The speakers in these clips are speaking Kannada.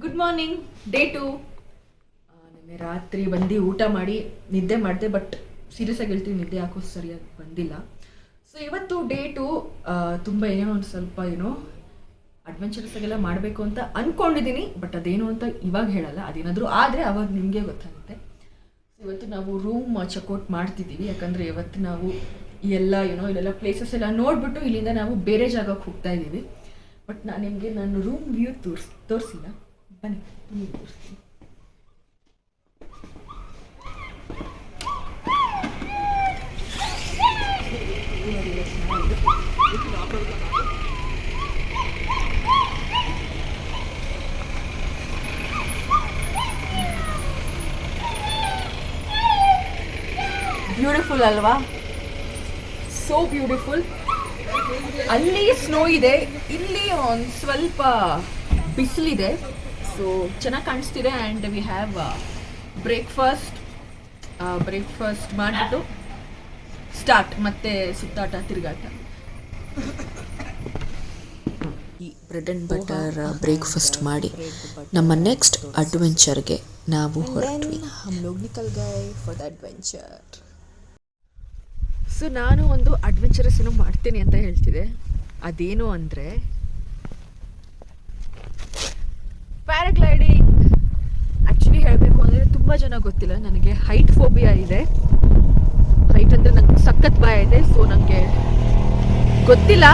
ಗುಡ್ ಮಾರ್ನಿಂಗ್ ಡೇ ಟು ನಿನ್ನೆ ರಾತ್ರಿ ಬಂದು ಊಟ ಮಾಡಿ ನಿದ್ದೆ ಮಾಡಿದೆ ಬಟ್ ಸೀರಿಯಸ್ ಆಗಿ ಹೇಳ್ತೀನಿ, ನಿದ್ದೆ ಯಾಕೋ ಸರಿಯಾಗಿ ಬಂದಿಲ್ಲ. ಸೊ ಇವತ್ತು ಡೇ ಟು ತುಂಬ ಏನೋ ಒಂದು ಸ್ವಲ್ಪ ಏನೋ ಅಡ್ವೆಂಚರಸ್ ಆಗೆಲ್ಲ ಮಾಡಬೇಕು ಅಂತ ಅಂದ್ಕೊಂಡಿದ್ದೀನಿ ಬಟ್ ಅದೇನು ಅಂತ ಇವಾಗ ಹೇಳಲ್ಲ, ಅದೇನಾದರೂ ಆದರೆ ಅವಾಗ ನಿಮಗೆ ಗೊತ್ತಾಗುತ್ತೆ. ಇವತ್ತು ನಾವು ರೂಮ್ ಚೆಕ್ಔಟ್ ಮಾಡ್ತಿದ್ದೀವಿ, ಯಾಕಂದರೆ ಇವತ್ತು ನಾವು ಎಲ್ಲ ಏನೋ ಇಲ್ಲೆಲ್ಲ ಪ್ಲೇಸಸ್ ಎಲ್ಲ ನೋಡಿಬಿಟ್ಟು ಇಲ್ಲಿಂದ ನಾವು ಬೇರೆ ಜಾಗಕ್ಕೆ ಹೋಗ್ತಾ ಇದ್ದೀವಿ. ಬಟ್ ನಾನು ನಿಮಗೆ ನನ್ನ ರೂಮ್ ವ್ಯೂ ತೋರಿಸ್, ತೋರಿಸಿಲ್ಲ. ಬನ್ನಿ ಬ್ಯೂಟಿಫುಲ್ ಅಲ್ವಾ? ಸೋ ಬ್ಯೂಟಿಫುಲ್ ಅಲ್ಲಿ ಸ್ನೋ ಇದೆ ಇಲ್ಲಿ ಒಂದು ಸ್ವಲ್ಪ ಬಿಸಿಲಿದೆ. ಸೊ ಚೆನ್ನಾಗಿ ಕಾಣಿಸ್ತಿದೆ and we have breakfast breakfast ಮಾಡಿಬಿಟ್ಟು ಸ್ಟಾರ್ಟ್ ಮತ್ತೆ ಸುತ್ತಾಟ ತಿರುಗಾಟ. ಈ ಬ್ರೆಡ್ ಆ್ಯಂಡ್ ಬಟರ್ ಬ್ರೇಕ್ಫಾಸ್ಟ್ ಮಾಡಿ ನಮ್ಮ ನೆಕ್ಸ್ಟ್ ಅಡ್ವೆಂಚರ್ಗೆ ನಾವು ಹೊರಟ್ವಿ. ಫಾರ್ ದ ಅಡ್ವೆಂಚರ್ ಸೊ ನಾನು ಒಂದು ಅಡ್ವೆಂಚರಸ್ ಏನೋ ಮಾಡ್ತೀನಿ ಅಂತ ಹೇಳ್ತಿದೆ ಅದೇನು ಅಂದರೆ ತುಂಬ ಜನ ಗೊತ್ತಿಲ್ಲ, ನನಗೆ ಹೈಟ್ ಫೋಬಿಯಾ ಇದೆ. ಹೈಟ್ ಅಂದರೆ ನಂಗೆ ಸಖತ್ ಭಯ ಇದೆ ಸೊ ನನಗೆ ಗೊತ್ತಿಲ್ಲ.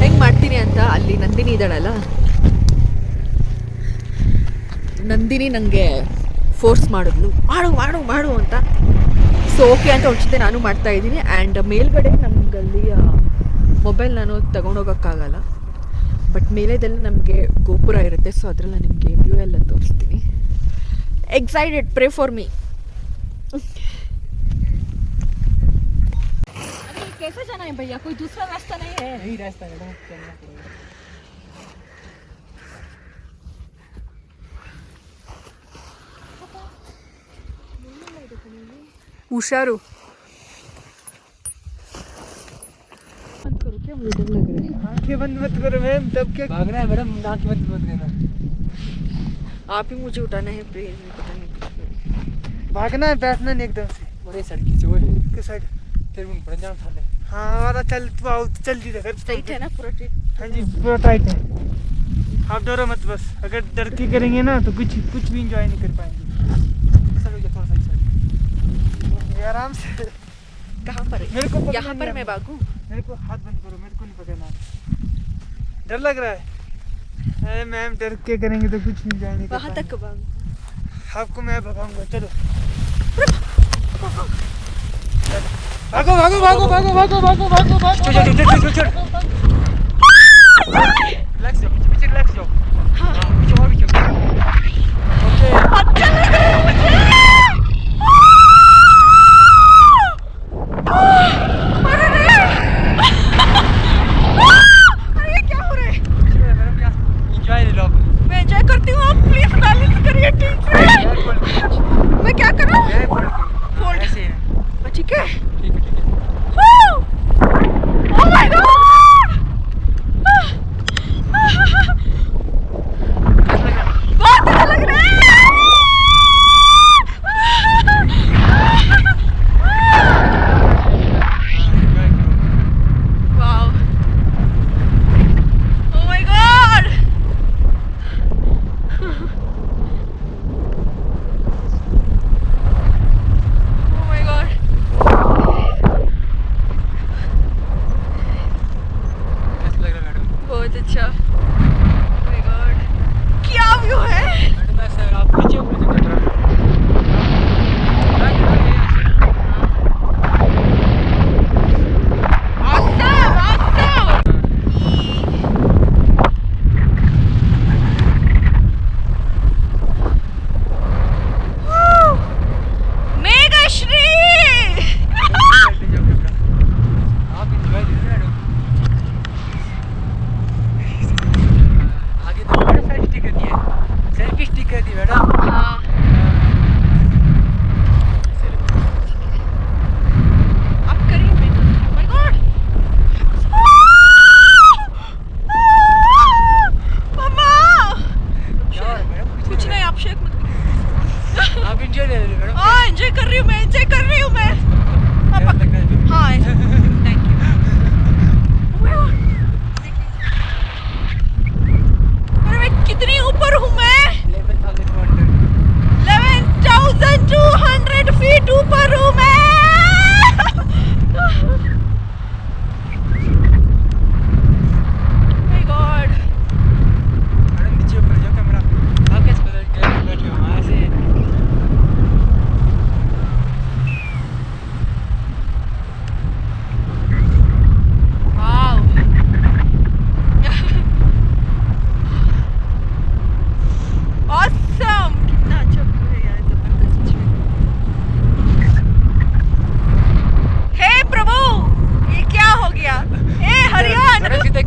ಹೆಂಗೆ ಮಾಡ್ತೀನಿ ಅಂತ, ಅಲ್ಲಿ ನಂದಿನಿ ಇದ್ದಾಳಲ್ಲ? ನಂದಿನಿ ನನಗೆ ಫೋರ್ಸ್ ಮಾಡಿದ್ಲು. ಮಾಡು ಮಾಡು ಮಾಡು ಅಂತ. ಸೊ ಓಕೆ ಅಂತ ಒಂದ್ಸತಿ ನಾನು ಮಾಡ್ತಾ ಇದ್ದೀನಿ ಆ್ಯಂಡ್ ಮೇಲ್ಗಡೆ ನಮಗಲ್ಲಿ ಮೊಬೈಲ್ ನಾನು ತಗೊಂಡೋಗೋಕ್ಕಾಗಲ್ಲ. ಬಟ್ ಮೇಲೆದಲ್ಲಿ ನಮಗೆ ಗೋಪುರ ಇರುತ್ತೆ ಸೊ ಅದರಲ್ಲಿ ನಿಮಗೆ ವ್ಯೂ ಎಲ್ಲ ತೋರಿಸ್ತೀನಿ. excited. Pray for me. कैसे जाना है भैया कोई दूसरा रास्ता नहीं है नहीं रास्ता है चलना पड़ेगा हुशारू बंद करो क्या मुझे डर लग रहा है हाँ, आँखें बंद मत करो मैम तब क्या भागना है मैडम आँखें बंद मत करना आप ही मुझे उठाना है प्लीज़ पता नहीं भागना है बैठना नहीं एकदम से। बड़े सड़की से वो के साइड? तेरे मुँह पड़ जाना साले हाँ वाला चल तू आओ चल दी देखर टाइट है ना पूरा टाइट हाँ जी पूरा टाइट है। आप डरो मत बस। अगर डर के करेंगे ना तो कुछ कुछ भी इंजॉय नहीं कर पाएँगे। सर हो थोड़ा सा आराम से। कहाँ पर है? मेरे को यहाँ पर मैं। भागूँ? मेरे को हाथ बंद करो मेरे को नहीं पकड़ना। डर लग रहा है। अरे मैम डर के करेंगे तो कुछ नहीं जाने वहाँ तक आपको मैं भगाऊँगा चलो। भागो भागो भागो भागो भागो भागो भागो भागो चलो चलो चल चल 车。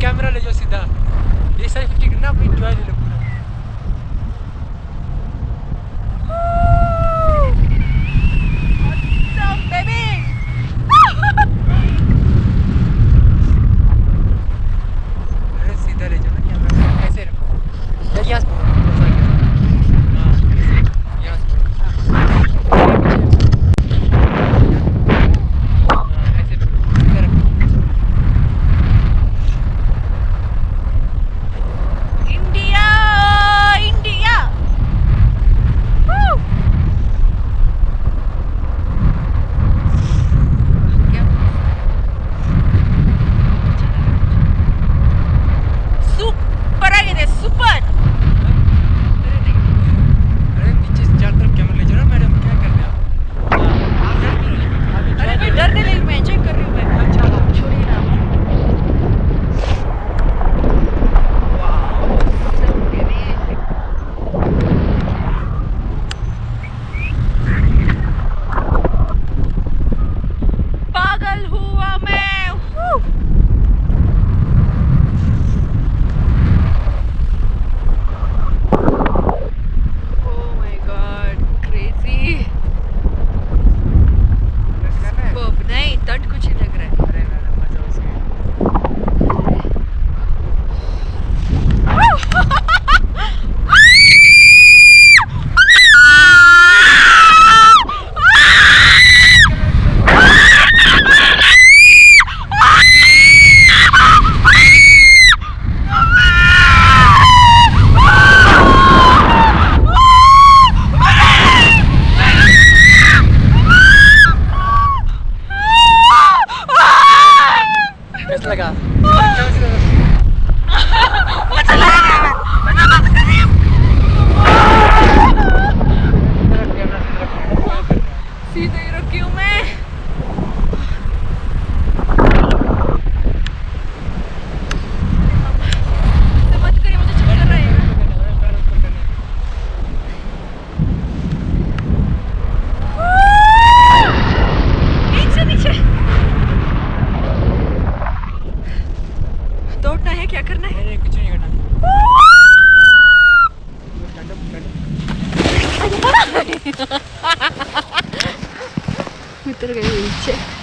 cámara le dio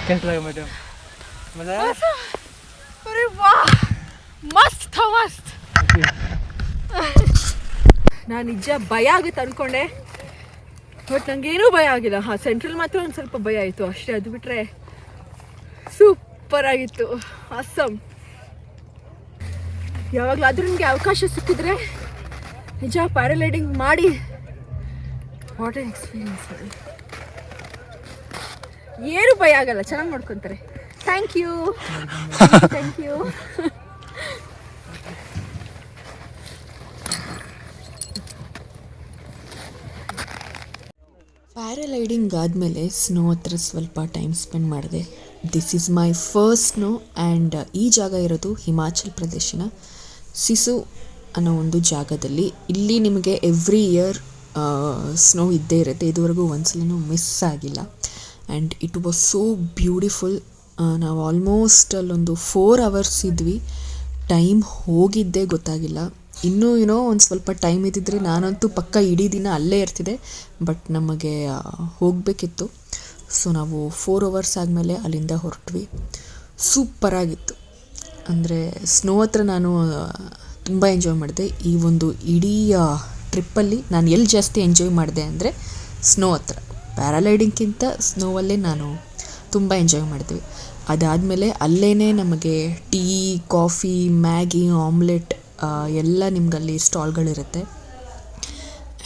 कैसा लगा मैडम मजा आया अरे वाह ಮಸ್ತ್ ಥ ಮಸ್ತ್ ನಾನು ನಿಜ ಭಯ ಆಗುತ್ತೆ ಅನ್ಕೊಂಡೆ ಬಟ್ ನನಗೇನೂ ಭಯ ಆಗಿಲ್ಲ ಹಾಂ ಸೆಂಟ್ರಲ್ ಮಾತ್ರ ಒಂದು ಸ್ವಲ್ಪ ಭಯ ಆಯಿತು ಅಷ್ಟೇ ಅದು ಬಿಟ್ಟರೆ ಸೂಪರ್ ಆಗಿತ್ತು ಅಸ್ಸಮ್ ಯಾವಾಗಲಾದ್ರೂ ನಿಮಗೆ ಅವಕಾಶ ಸಿಕ್ಕಿದ್ರೆ ನಿಜ ಪ್ಯಾರಾಲೈಡಿಂಗ್ ಮಾಡಿ ವಾಟರ್ ಎಕ್ಸ್ಪೀರಿಯನ್ಸ್ ಮಾಡಿ ಏನು ಭಯ ಆಗಲ್ಲ, ಚೆನ್ನಾಗಿ ಮಾಡ್ಕೊಂತಾರೆ. Thank you thank you paragliding ಆದಮೇಲೆ ಸ್ನೋ ಹತ್ರ ಸ್ವಲ್ಪ ಟೈಮ್ ಸ್ಪೆಂಡ್ ಮಾಡಿದೆ. This is my first snow and ಈ ಜಾಗ ಇರೋದು ಹಿಮಾಚಲ್ ಪ್ರದೇಶನ. ಸಿಸು ಅನ್ನೋ ಒಂದು ಜಾಗದಲ್ಲಿ ಇಲ್ಲಿ ನಿಮಗೆ ಎವ್ರಿ ಇಯರ್ ಸ್ನೋ ಇದ್ದೇ ಇರುತ್ತೆ. ಇದುವರೆಗೂ ಒಂದ್ಸಲನೂ ಮಿಸ್ ಆಗಿಲ್ಲ. And it was so beautiful ನಾವು ಆಲ್ಮೋಸ್ಟ್ ಅಲ್ಲೊಂದು ಫೋರ್ ಅವರ್ಸ್ ಇದ್ವಿ. ಟೈಮ್ ಹೋಗಿದ್ದೇ ಗೊತ್ತಾಗಿಲ್ಲ. ಇನ್ನೂ ಏನೋ ಒಂದು ಸ್ವಲ್ಪ ಟೈಮ್ ಇದ್ದಿದ್ರೆ ನಾನಂತೂ ಪಕ್ಕ ಇಡೀ ದಿನ ಅಲ್ಲೇ ಇರ್ತಿದ್ದೆ. ಬಟ್ ನಮಗೆ ಹೋಗಬೇಕಿತ್ತು. ಸೊ ನಾವು ಫೋರ್ ಅವರ್ಸ್ ಆದಮೇಲೆ ಅಲ್ಲಿಂದ ಹೊರಟ್ವಿ. ಸೂಪರಾಗಿತ್ತು ಅಂದರೆ ಸ್ನೋ ಹತ್ರ ನಾನು ತುಂಬ ಎಂಜಾಯ್ ಮಾಡಿದೆ. ಈ ಒಂದು ಇಡೀ ಟ್ರಿಪ್ಪಲ್ಲಿ ನಾನು ಎಲ್ಲಿ ಜಾಸ್ತಿ ಎಂಜಾಯ್ ಮಾಡಿದೆ ಅಂದರೆ ಸ್ನೋ ಹತ್ರ. ಪ್ಯಾರಾಲೈಡಿಂಗ್ಗಿಂತ ಸ್ನೋವಲ್ಲೇ ನಾನು ತುಂಬ ಎಂಜಾಯ್ ಮಾಡಿದ್ವಿ ಅದಾದಮೇಲೆ ಅಲ್ಲೇ ನಮಗೆ ಟೀ, ಕಾಫಿ, ಮ್ಯಾಗಿ, ಆಮ್ಲೆಟ್ ಎಲ್ಲ ನಿಮಗಲ್ಲಿ ಸ್ಟಾಲ್ಗಳಿರುತ್ತೆ.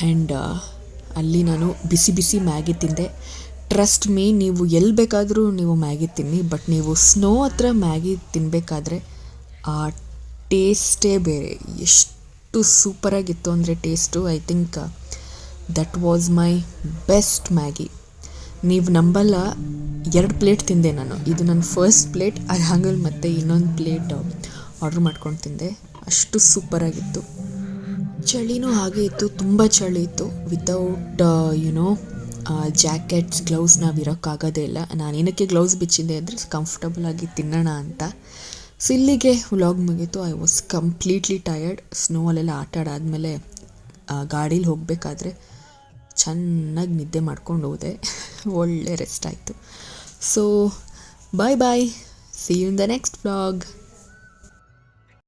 ಆ್ಯಂಡ್ ಅಲ್ಲಿ ನಾನು ಬಿಸಿ ಬಿಸಿ ಮ್ಯಾಗಿ ತಿಂದೆ. ಟ್ರಸ್ಟ್ ಮೀ, ನೀವು ಎಲ್ಲಿ ಬೇಕಾದರೂ ನೀವು ಮ್ಯಾಗಿ ತಿನ್ನಿ, ಬಟ್ ನೀವು ಸ್ನೋ ಹತ್ರ ಮ್ಯಾಗಿ ತಿನ್ನಬೇಕಾದ್ರೆ ಆ, ಟೇಸ್ಟೇ ಬೇರೆ. ಎಷ್ಟು ಸೂಪರಾಗಿತ್ತು ಅಂದರೆ taste, I think that was my best Maggi ನೀವು ನಂಬಲ್ಲ, ಎರಡು ಪ್ಲೇಟ್ ತಿಂದೆ ನಾನು. ಇದು ನನ್ನ ಫಸ್ಟ್ ಪ್ಲೇಟ್ ಅದು ಹಂಗಲ್ ಮತ್ತೆ ಇನ್ನೊಂದು ಪ್ಲೇಟ್ ಆರ್ಡ್ರ್ ಮಾಡ್ಕೊಂಡು ತಿಂದೆ. ಅಷ್ಟು ಸೂಪರಾಗಿತ್ತು ಚಳಿನೂ ಹಾಗೆ ಇತ್ತು, ತುಂಬ ಚಳಿ ಇತ್ತು. ವಿತೌಟ್ ಯುನೋ ಜಾಕೆಟ್ಸ್ ಗ್ಲೌಸ್ ನಾವು ಇರೋಕ್ಕಾಗೋದೇ ಇಲ್ಲ. ನಾನು ಏನಕ್ಕೆ ಗ್ಲೌಸ್ ಬಿಚ್ಚಿದ್ದೆ ಅಂದರೆ ಕಂಫರ್ಟಬಲ್ ಆಗಿ ತಿನ್ನೋಣ ಅಂತ. ಸೊ ಇಲ್ಲಿಗೆ ವ್ಲಾಗ್ ಮುಗೀತು. I was completely tired snow ಅಲ್ಲೆಲ್ಲ ಆಟ ಆಡಾದಮೇಲೆ ಗಾಡೀಲಿ ಹೋಗಬೇಕಾದ್ರೆ ಚೆನ್ನಾಗಿ ನಿದ್ದೆ ಮಾಡ್ಕೊಂಡು ಹೋದೆ. ಒಳ್ಳೆ ರೆಸ್ಟ್ ಆಯಿತು. So bye bye see in the next vlog